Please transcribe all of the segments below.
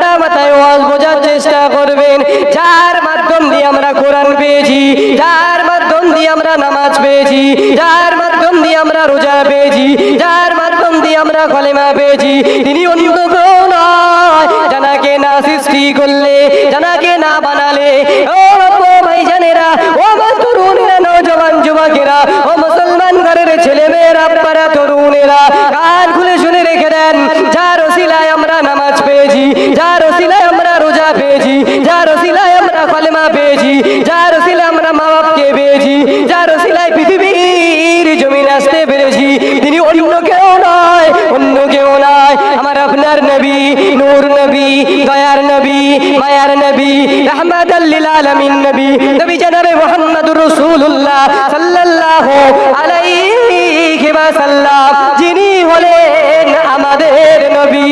ঠান্ডা মাথায় ওয়াজ বোঝার চেষ্টা করবেন। যার মাধ্যম দিয়ে আমরা কোরআন পেয়েছি, যার মাধ্যম দিয়ে আমরা নামাজ পেয়েছি, যার মাধ্যম দিয়ে আমরা রোজা পেয়েছি, যার মাধ্যম দিয়ে আমরা কলেমা পেয়েছি। তিনি অন্য নয় জানাকে না সৃষ্টি করলে জানাকে না বানালে। ও বাবা ভাইজানেরা, ও আমার দয়ার নবী, মায়ার নবী রহমাত আলামিন নবী নবী জনাবে মুহাম্মদুর রাসূলুল্লাহ সাল্লাল্লাহু আলাইহি যিনি হলেন আমাদের নবী।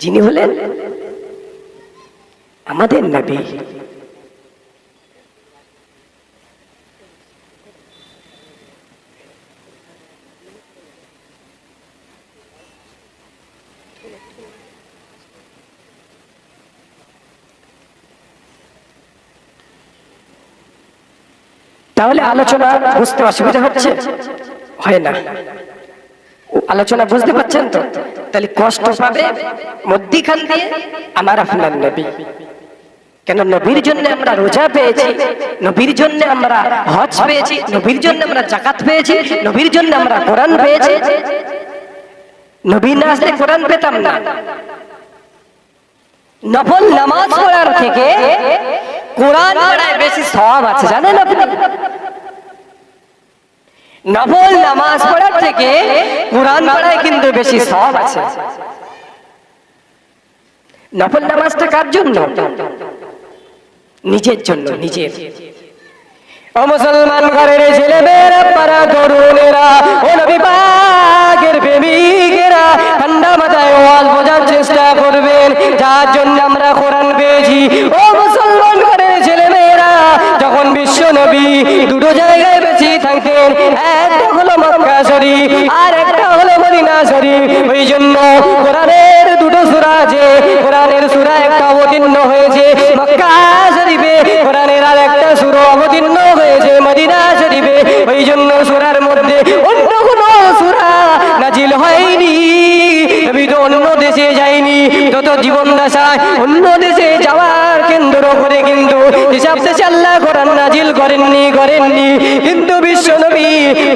যিনি হলেন আমাদের নবী। তাহলে আলোচনা বুঝতে অসুবিধা হচ্ছে? হয় না। আলোচনা বুঝতে পারছেন তো? তাহলে কষ্ট পাবে মধ্যিখান দিয়ে আমার আপনার নবী। কেন নবীর জন্য আমরা রোজা পেয়েছি, নবীর জন্য আমরা হজ পেয়েছি, নবীর জন্য আমরা জাকাত পেয়েছি, নবীর জন্য আমরা কোরআন পেয়েছি। নবী না আসলে কোরআন পেতাম না। নফল নামাজ পড়ার থেকে কোরআন পড়ায় বেশি সওয়াব আছে, জানেন আপনি? নফল নামাজ পড়ার থেকে কোরআন পড়ায় কিন্তু বেশি সওয়াব আছে। নফল নামাজটা কার জন্য? নিজের জন্য, নিজের। ও মুসলমান ঘরের ছেলে মেয়েরা পারা তরুণেরা, ও নবী পাকের প্রেমিকেরা, ঠান্ডা মাথায় ওয়াজ বোঝার চেষ্টা করবেন, যার জন্য আমরা কোরআন পেয়েছি। ও নবী, দুটো জায়গায় বেশি থাকতেন। একটা হলো মক্কা শরীফ, আর একটা হলো মদিনা শরীফ। ওই জন্য কোরআনের দুটো সূরা আছে, কোরআনের সূরা একটা অবতীর্ণ হয়েছে মক্কা শরীফে। কোরআনের আর একটা সূরা অবতীর্ণ হয়েছে মদিনা শরীফে। ওই জন্য সূরার মধ্যে অন্য কোনো সূরা নাজিল হয়নি। নবী তো অন্য দেশে যায়নি যত জীবন দশায় অন্য দেশে যাওয়ার কেন্দ্র করে কিন্তু হিসাব দেশে আল্লাহ কোরআন নাজিল করেননি করেননি। কিন্তু বিশ্ব নবী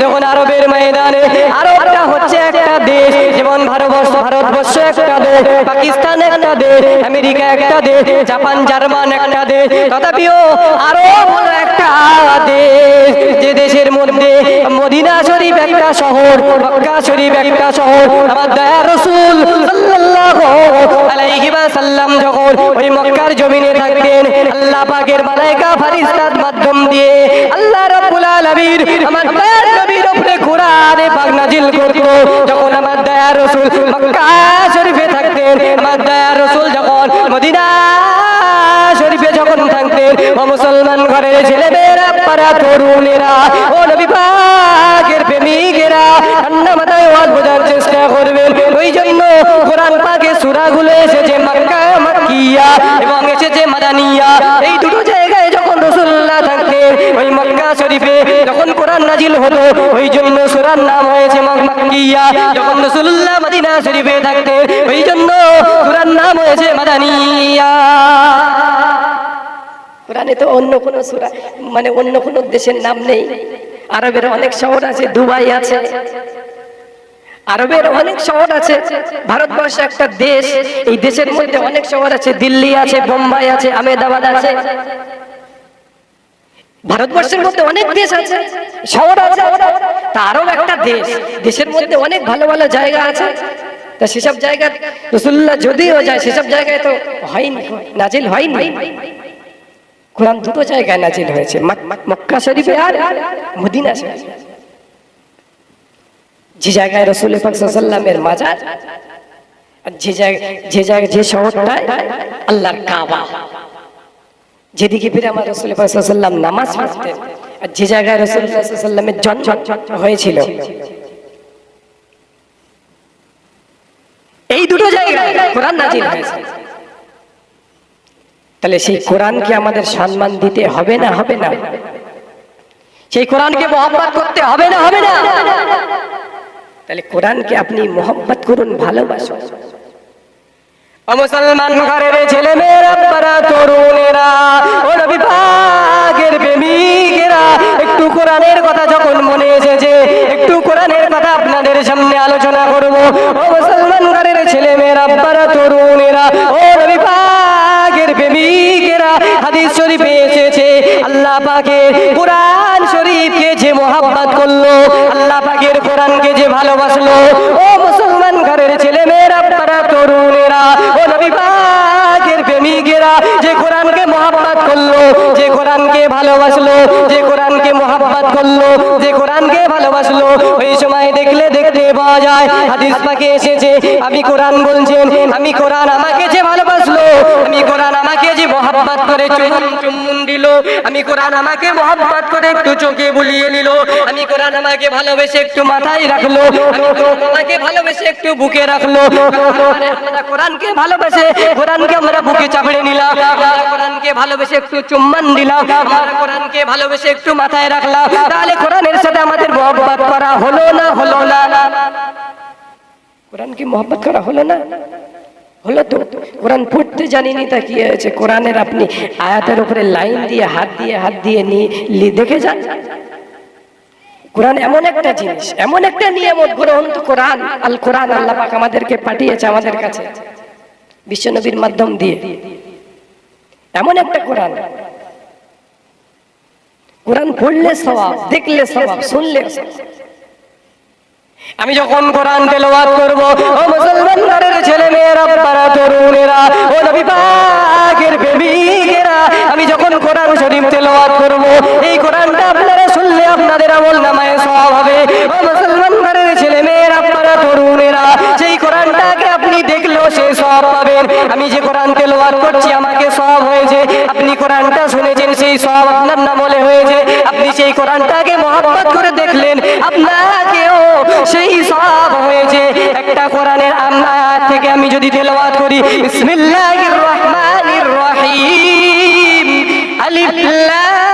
যখন আরবের ময়দানে, আরবটা হচ্ছে একটা দেশ, যেমন ভারতবর্ষ ভারতবর্ষ একটা দেশ, পাকিস্তান একটা দেশ, আমেরিকা একটা দেশ, জাপান, জার্মান একটা দেশ, তথাপিও আরব একটা দেশ। যে দেশের মধ্যে মদিনা শরীফ একটা শহর, মক্কা শরীফ একটা শহর, আমার দয়া রসুল সাল্লাল্লাহু আলাইহি ওয়াসাল্লাম যখন ওই মক্কার জমিনে থাকতেন, আল্লাহ পাকের মালাইকা ফারিস্তার মাধ্যম দিয়ে আল্লাহ রাব্বুল আলামিন আমার দয়ার নবীর উপরে কোরআনে পাক নাজিল করত। যখন আমার দয়া রসুল মক্কা শরীফে থাকতেন, আমার দয়া রসুল যখন মদিনা শরীফে যখন থাকতেন, ও মুসলমান ঘরের ছেলেমেয়েরা, পাড়া তরুণেরা, ও নবী পাকের প্রেমিকেরা ঠান্ডা মাথায় ওয়াজ বোঝার চেষ্টা করবেন। ওই জন্য কোরআন পাকে সূরাগুলো এসেছে মক্কা মাক্কিয়া এবং এসেছে মাদানিয়া। এই দুটো জায়গায় যখন রাসূলুল্লাহ থাকতেন, ওই মক্কা শরীফে যখন কোরআন নাজিল হলো ওই জন্য সুরার নাম হয়েছে মাক্কিয়া যখন রাসূলুল্লাহ মদিনা শরীফে থাকতেন, ওই জন্য সুরার নাম হয়েছে মাদানিয়া। কোরআনে তো অন্য কোনো সূরা মানে অন্য কোনো দেশের নাম নেই। আরবের অনেক শহর আছে, দুবাই আছে। আরবের অনেক শহর আছে, ভারতবর্ষ একটা দেশ, এই দেশের মধ্যে অনেক শহর আছে, দিল্লি আছে, বোম্বাই আছে, আহমেদাবাদ আছে। ভারতবর্ষের মধ্যে অনেক দেশ আছে, শহর আছে তারও একটা দেশ, দেশের মধ্যে অনেক ভালো ভালো জায়গা আছে। তা সেসব জায়গা রসুল্লাহ যদিও যায়, সেসব জায়গায় তো হয়নি, নাজিল হয়নি। কোরআন দুটো জায়গায় নাজিল হয়েছে মক্কা শরীফে আর মদিনা শরীফে। যে জায়গায় রসুল সাল্লামের মাজার যে জায়গায় যে জায়গায় যে শহরটায় আল্লাহর কাবা। যেদিকে ফিরে আমার রসুল সাল্লাম নামাজ পড়তেন, আর যে জায়গায় রসুল সাল্লামের জন্ম হয়েছিল, এই দুটো জায়গায় কোরআন নাজিল হয়েছে। তাহলে সেই কোরআনকে আমাদের সম্মান দিতে হবে না হবে না? সেই কোরআনকে মহব্বত করতে হবে না হবে না? তাহলে কোরআনকে আপনি মহব্বত করুন, ভালোবাসুন। ও মুসলমান ঘরের ছেলে মেয়েরা পারা তরুণেরা, ও নবী পাকের একটু কোরআনের কথা যখন মনে এসেছে, একটু কোরআনের কথা আপনাদের সামনে আলোচনা করব। ও মুসলমান ঘরের ছেলে মেয়েরা পারা তরুণেরা, ও নবী পাকের প্রেমিকেরা, হাদিস শরীফে এসেছে আল্লাহ পাকের কোরআন শরীফকে যে মোহাব্বত করল, আল্লাহ পাকের কোরআনকে যে ভালোবাসলো, ও মুসলমান ঘরের ছেলে মেয়েরা পারা তরুণেরা, ও নবী পাকের প্রেমিকেরা, যে কোরআনকে মোহাব্বত করল, যে কোরআনকে ভালোবাসলো, যে কোরআনকে মোহাব্বত করল, যে কোরআনকে ভালোবাসলো, ওই সময় দেখলে দেখতে পাওয়া যায়, হাদিস পাকে এসেছে, আমি কোরআন বলছেন, আমি কোরআন আমাকে ভালোবাসলো আমি কোরআন আমাকে যে মোহাব্বত করে চুমুন চুম্বন দিল। আমি কোরআন আমাকে মোহাব্বত করে একটু চোখে বুলিয়ে নিল। আমি কোরআন আমাকে ভালোবেসে একটু মাথায় রাখল। আমাকে ভালোবেসে একটু বুকে রাখল। আমরা কোরআনকে ভালোবেসে, কোরআনকে আমরা বুকে চাপড়ে নিলাম। কোরআনকে ভালোবেসে একটু চুম্বন দিলাম। কোরআনকে ভালোবেসে একটু মাথায় রাখলাম। তাহলে কোরআনের সাথে আমাদের মোহাব্বত করা হলো না হলো না? কোরআনকে মোহাব্বত করা হলো না? হলো তো? কোরআন পড়তে জানিনি তা কি হয়েছে কোরআনের আপনি আয়াতের উপরে লাইন দিয়ে, হাত দিয়ে হাত দিয়ে নিয়ে দেখে যান। কোরআন এমন একটা জিনিস, এমন একটা গ্রহণ কোরআন, আল কোরআন আল্লাহ পাক আমাদেরকে পাঠিয়েছে আমাদের কাছে, বিশ্বনবীর মাধ্যম দিয়ে। এমন একটা কোরআন। কোরআন পড়লে সবাব দেখলে সবাব শুনলে। আমি যখন কোরআন তেলাওয়াত করব, ও মুসলমান ঘরের ছেলে মেয়েরা বারা, তরুণেরা, ও নবী পাকের প্রেমিকেরা, আমি যখন কোরআন শরীফ তেলাওয়াত করব, এই কোরআনটা আপনারা শুনলে আপনাদের আমল নামায় সওয়াব হবে। ও মুসলমান ঘরের ছেলে মেয়েরা বারা, তরুণেরা সেই কোরআনটাকে আপনি দেখলেও সে সওয়াব পাবেন। আমি যে কোরআন তেলাওয়াত করছি, আমাকে সওয়াব হয়েছে। আপনি কোরআনটা শুনেছেন, সেই সওয়াব আপনার নামলে হয়েছে। আপনি সেই কোরআনটাকে মহব্বত করে দেখলেন। আপনাকেও সেই সব হয়েছে। একটা কোরআনের আয়াত থেকে আমি যদি তেলাওয়াত করি, বিসমিল্লাহির রহমানির রহিম। আলিফ লাম।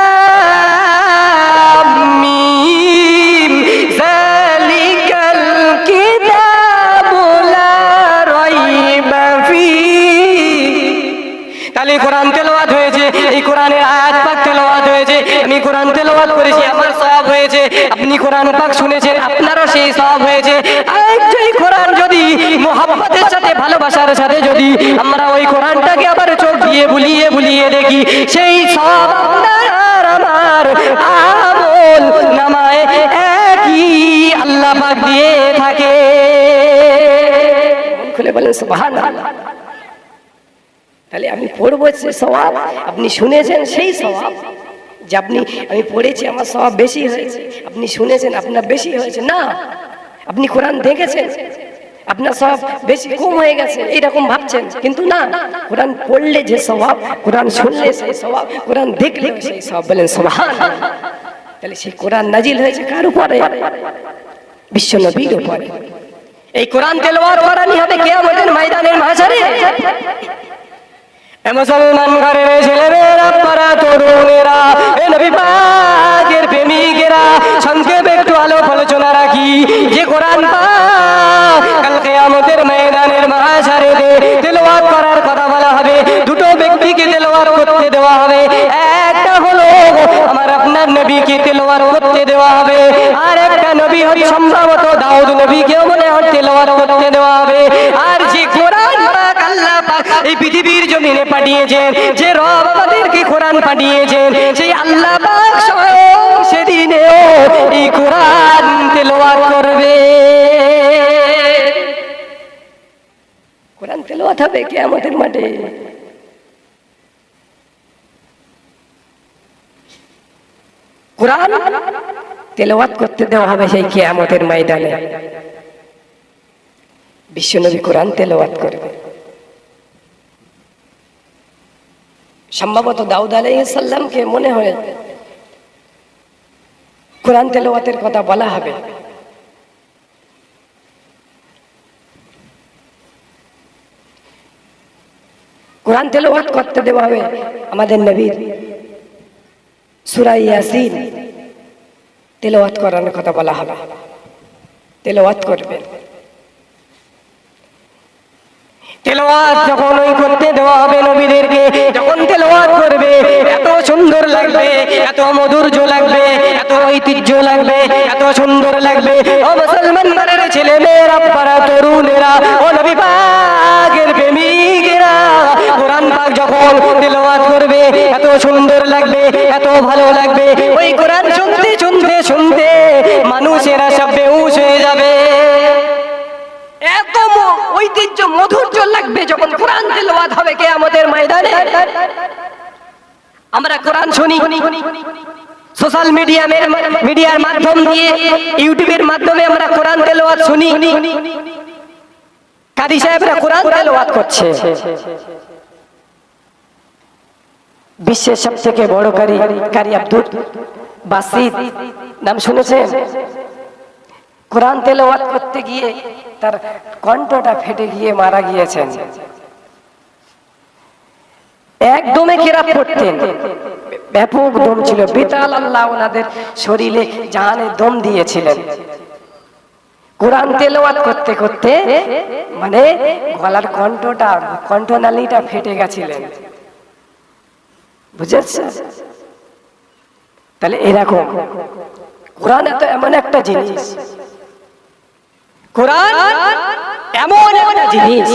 আপনি কোরআন পাক শুনেছেন, আপনারও সেই সব হয়েছে। এই কোরআন যদি মোহাব্বতের সাথে, ভালোবাসার সাথে যদি আমরা ওই কোরআনটাকে আবার চোখ দিয়ে বুলিয়ে বুলিয়ে দেখি, সেই সব আপনার আমার আমল নামায় একই আল্লাহ পাক দিয়ে থাকে। খুলে বলেন, সুবহানাল্লাহ। তাহলে আমি পড়ব সে স্বভাব আপনি শুনেছেন সেই স্বভাব যে আপনি, আমি পড়েছি, আমার স্বভাব বেশি হয়েছে। আপনি শুনেছেন, আপনার বেশি হয়েছে। না, আপনি কোরআন দেখেছেন? আপনার সব বেশি কম হয়ে গেছে, এইরকম ভাবছেন। কিন্তু না, কোরআন পড়লে যে স্বভাব, কোরআন শুনলে সেই স্বভাব, কোরআন দেখলে সেই স্বভাব। বলেন, সবহান। তাহলে সেই কোরআন নাজিল হয়েছে কার উপরে? বিশ্ব নবীর উপরে। এই কোরআন তেলাওয়াত করানি হবে কিয়ামতের ময়দানের মাঝারে। মুসলমান ঘরের ছেলেমেয়েরা পারা তরুণেরা, এ নবী পাকের প্রেমিকেরা, সংক্ষেপে একটু আলোক আলোচনা রাখি। যে কোরআন পাক কাল কিয়ামতের ময়দানের মহাসারেতে তেলাওয়াত করার কথা বলা হবে। দুটো ব্যক্তিকে তেলাওয়াত করতে দেওয়া হবে। একটা হলো আমার আপনার নবীকে তেলাওয়াত করতে দেওয়া হবে। আর একটা নবী হচ্ছে সম্ভবত দাউদ নবীকেও মনে হয় তেলাওয়াত করতে দেওয়া এই পৃথিবীর জমিনে পাঠিয়েছেন, যে রব আমাদেরকে কোরআন পাঠিয়েছেন, সেই আল্লাহ সেদিনেও এই কোরআন তেলাওয়াত করবে। কোরআন তেলাওয়াত হবে কিয়ামতের মাঠে। কোরআন তেলাওয়াত করতে দেওয়া হবে সেই কিয়ামতের ময়দানে। বিশ্বনবী কোরআন তেলাওয়াত করবে। সম্ভবত দাউদ আলাইসাল্লামকে মনে হয় কোরআন তেলাওয়াতের কথা বলা হবে। কোরআন তেলাওয়াত করতে দেওয়া হবে আমাদের নবীর সুরাই ইয়াসিন। তেলাওয়াত করানোর কথা বলা হবে। তেলাওয়াত করবেন। তেলাওয়াত যখন ওই করতে দেওয়া হবে নবীদেরকে, যখন তেলাওয়াত করবে, এত সুন্দর লাগবে, এত মধুর্য লাগবে, এত ঐতিহ্য লাগবে, এত সুন্দর লাগবে। ও মুসলমান ছেলে মেয়েরা পাড়া তরুণেরা, ও নবী পাকের প্রেমিকেরা, কোরআন পাক যখন তেলাওয়াত করবে, এত সুন্দর লাগবে, এত ভালো লাগবে। ওই কোরআন শুনতে ঐতিহ্য মধুর্য লাগবে যখন কোরআন তেলাওয়াত হবে কে আমাদের ময়দানে। আমরা কোরআন শুনি। সোশ্যাল মিডিয়ামের মিডিয়ার মাধ্যম দিয়ে, ইউটিউবের মাধ্যমে আমরা কোরআন তেলাওয়াত শুনি। কাদি সাহেবরা কোরআন তেলাওয়াত করছে। বিশ্বের সব থেকে বড় কারি কারি আব্দুল বাসিদ। নাম শুনেছেন? কোরআন তেলাওয়াত করতে গিয়ে তার কণ্ঠটা ফেটে গিয়ে মারা গিয়েছেন। একদমে কেরাত করতেন। ব্যাপক দম ছিল। বেতাল আল্লাহ ওনাদের শরীরে জাহানে দম দিয়েছিলেন। কোরআন তেলাওয়াত করতে করতে মানে গলার কণ্ঠটা, কণ্ঠনালীটা ফেটে গেছিলেন। বুঝেছেন? তাহলে এরকম। কোরআন এত এমন একটা জিনিস। কোরআন এমন একটা জিনিস।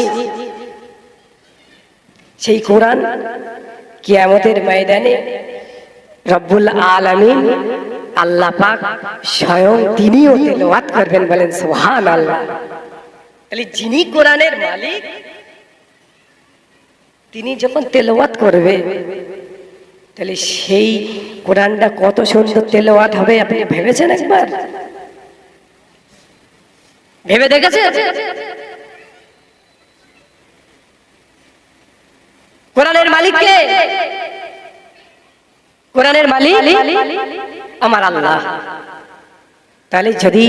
সেই কোরআন কিয়ামতের ময়দানে রব্বুল আলামিন আল্লাহ পাক স্বয়ং তিনিও তেলাওয়াত করবেন বলেন সুবহান আল্লাহ তাহলে যিনি কোরআনের মালিক, তিনি যখন তেলাওয়াত করবে, তাহলে সেই কোরআনটা কত সুন্দর তেলাওয়াত হবে, আপনি ভেবেছেন একবার? ভেবে দেখেছেন কোরআনের মালিক কে কোরআনের মালিক? আমার আল্লাহ। তাহলে যদি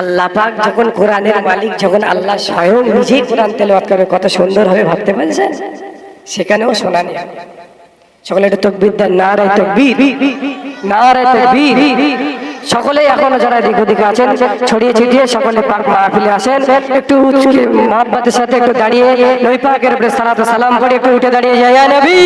আল্লাহ পাক যখন কোরআনের মালিক, যখন আল্লাহ স্বয়ং নিজেই কোরআন তেলাওয়াত করবে, কত সুন্দর হবে ভাবতে পারছেন? সেখানেও শোনা নেই। সকলে একটু তকবির দেন নারায় তকবীর। নারায় তকবীর। সকলে এখনও যারা এদিক ওদিকে আছেন, ছড়িয়ে ছিটিয়ে সকলে পার্ক মাহফিলে আসেন। একটু উঁচুকে মহাব্বাতের সাথে একটু দাঁড়িয়ে নই পাকের উপরে সালাম করে একটু উঠে দাঁড়িয়ে যায়। নবী!